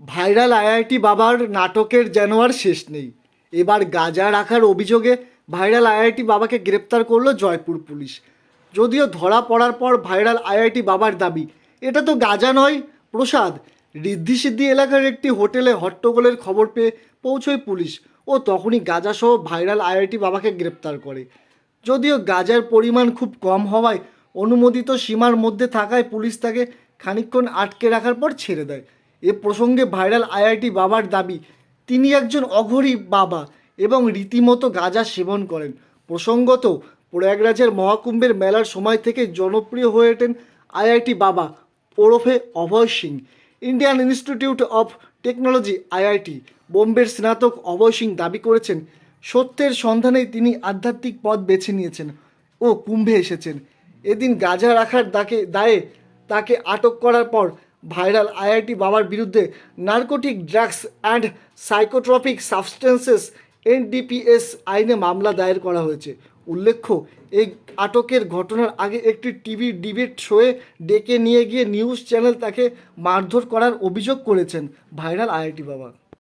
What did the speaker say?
Viral IIT বাবার নাটকের যেন আর শেষ নেই। এবার গাঁজা রাখার অভিযোগে ভাইরাল আইআইটি বাবাকে গ্রেপ্তার করল জয়পুর পুলিশ। যদিও ধরা পড়ার পর ভাইরাল আইআইটি বাবার দাবি, এটা তো গাঁজা নয়, প্রসাদ। ঋদ্ধি সিদ্ধি এলাকার একটি হোটেলে হট্টগোলের খবর পেয়ে পৌঁছয় পুলিশ ও তখনই গাঁজাসহ ভাইরাল আইআইটি বাবাকে গ্রেপ্তার করে। যদিও গাঁজার পরিমাণ খুব কম হওয়ায় অনুমোদিত সীমার মধ্যে থাকায় পুলিশ তাকে খানিকক্ষণ আটকে রাখার পর ছেড়ে দেয়। এ প্রসঙ্গে ভাইরাল আইআইটি বাবার দাবি, তিনি একজন অঘরী বাবা এবং রীতিমতো গাঁজা সেবন করেন। প্রসঙ্গত, প্রয়াগরাজের মহাকুম্ভের মেলার সময় থেকে জনপ্রিয় হয়ে ওঠেন আইআইটি বাবা ওরফে Abhay Singh. Indian Institute of Technology, IIT, বোম্বের স্নাতক অভয় সিং দাবি করেছেন, সত্যের সন্ধানে তিনি আধ্যাত্মিক পথ বেছে নিয়েছেন ও কুম্ভে এসেছেন। এদিন গাঁজা রাখার দাকে, দায়ে তাকে আটক করার পর ভাইরাল আইআইটি বাবার বিরুদ্ধে narcotic drugs and psychotropic substances NDPS আইনে মামলা দায়ের করা হয়েছে। উল্লেখ্য, এই আটকের ঘটনার আগে একটি টিভি ডিবেট শোয়ে ডেকে নিয়ে গিয়ে নিউজ চ্যানেল তাকে মারধর করার অভিযোগ করেছেন ভাইরাল আইআইটি বাবা।